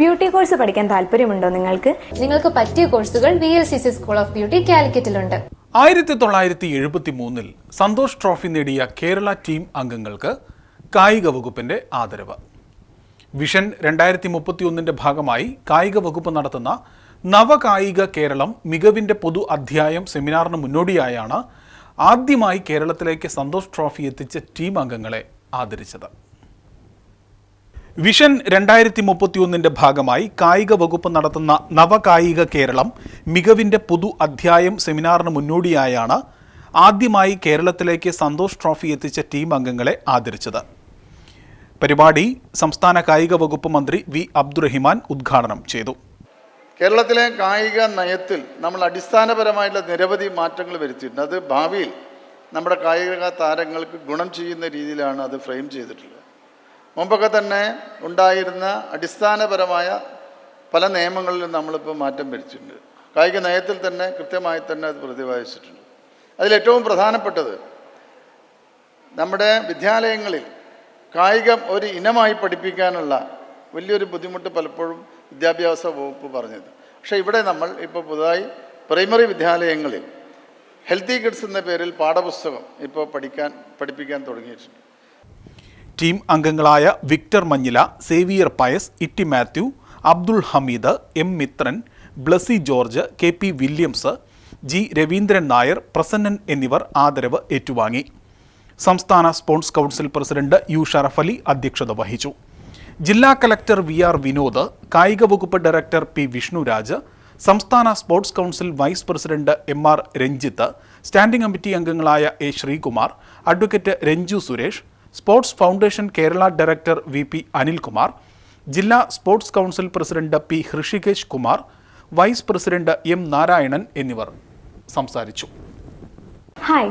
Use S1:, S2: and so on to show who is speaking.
S1: Beauty course പഠിക്കാൻ താല്പര്യമുണ്ടോ നിങ്ങൾക്ക്?
S2: നിങ്ങൾക്ക് പറ്റിയ കോഴ്സുകൾ V L C C school of beauty കാലിക്കറ്റിലുണ്ട്.
S3: ആയിരത്തി തൊള്ളായിരത്തി എഴുപത്തി മൂന്നിൽ സന്തോഷ് ട്രോഫി നേടിയ കേരള ടീം അംഗങ്ങൾക്ക് കായിക വകുപ്പിന്റെ ആദരവ്. വിഷൻ രണ്ടായിരത്തി മുപ്പത്തിയൊന്നിന്റെ ഭാഗമായി കായിക വകുപ്പ് നടത്തുന്ന നവകായിക കേരളം മികവിന്റെ പൊതു അധ്യായം സെമിനാറിന് മുന്നോടിയായാണ് ആദ്യമായി കേരളത്തിലേക്ക് സന്തോഷ് ട്രോഫി എത്തിച്ച ടീം അംഗങ്ങളെ ആദരിച്ചത്. വിഷൻ രണ്ടായിരത്തി മുപ്പത്തിയൊന്നിന്റെ ഭാഗമായി കായിക വകുപ്പ് നടത്തുന്ന നവകായിക കേരളം മികവിന്റെ പുതു അധ്യായം സെമിനാറിന് മുന്നോടിയായാണ് ആദ്യമായി കേരളത്തിലേക്ക് സന്തോഷ് ട്രോഫി എത്തിച്ച ടീം അംഗങ്ങളെ ആദരിച്ചത്. പരിപാടി സംസ്ഥാന കായിക വകുപ്പ് മന്ത്രി വി അബ്ദുറഹിമാൻ ഉദ്ഘാടനം ചെയ്തു.
S4: കേരളത്തിലെ കായിക നയത്തിൽ നമ്മൾ അടിസ്ഥാനപരമായിട്ടുള്ള നിരവധി മാറ്റങ്ങൾ വരുത്തിയിട്ടുണ്ട്. അത് ഭാവിയിൽ നമ്മുടെ കായിക താരങ്ങൾക്ക് ഗുണം ചെയ്യുന്ന രീതിയിലാണ് അത് ഫ്രെയിം ചെയ്തിട്ടുള്ളത്. മുമ്പൊക്കെ തന്നെ ഉണ്ടായിരുന്ന അടിസ്ഥാനപരമായ പല നിയമങ്ങളിലും നമ്മളിപ്പോൾ മാറ്റം വരിച്ചിട്ടുണ്ട് കായിക നയത്തിൽ തന്നെ കൃത്യമായി തന്നെ അത് പ്രതിപാദിച്ചിട്ടുണ്ട്. അതിലേറ്റവും പ്രധാനപ്പെട്ടത് നമ്മുടെ വിദ്യാലയങ്ങളിൽ കായികം ഒരു ഇനമായി പഠിപ്പിക്കാനുള്ള വലിയൊരു ബുദ്ധിമുട്ട് പലപ്പോഴും വിദ്യാഭ്യാസ വകുപ്പ് പറഞ്ഞത്. പക്ഷേ ഇവിടെ നമ്മൾ ഇപ്പോൾ പുതുതായി പ്രൈമറി വിദ്യാലയങ്ങളിൽ ഹെൽത്തി കിഡ്സ് എന്ന പേരിൽ പാഠപുസ്തകം ഇപ്പോൾ പഠിക്കാൻ പഠിപ്പിക്കാൻ തുടങ്ങിയിട്ടുണ്ട്.
S3: ടീം അംഗങ്ങളായ Victor Manjila Xavier Pius Itty Mathew Abdul Hameed M Mithran Blessy George K P Williams G Raveendran Nair Prasannan എന്നിവർ ആദരവ് ഏറ്റുവാങ്ങി. സംസ്ഥാന sports council president U Sharaf Ali അധ്യക്ഷത വഹിച്ചു. ജില്ലാ കലക്ടർ വി ആർ വിനോദ് കായിക വകുപ്പ് ഡയറക്ടർ പി വിഷ്ണുരാജ് സംസ്ഥാന sports council vice president M R Ranjith standing committee അംഗങ്ങളായ A Sreekumar advocate Ranju Suresh sports foundation Kerala director V P Anilkumar ജില്ലാ sports council president P Hrishikesh Kumar vice president M Narayanan എന്നിവർ സംസാരിച്ചു.
S1: Hi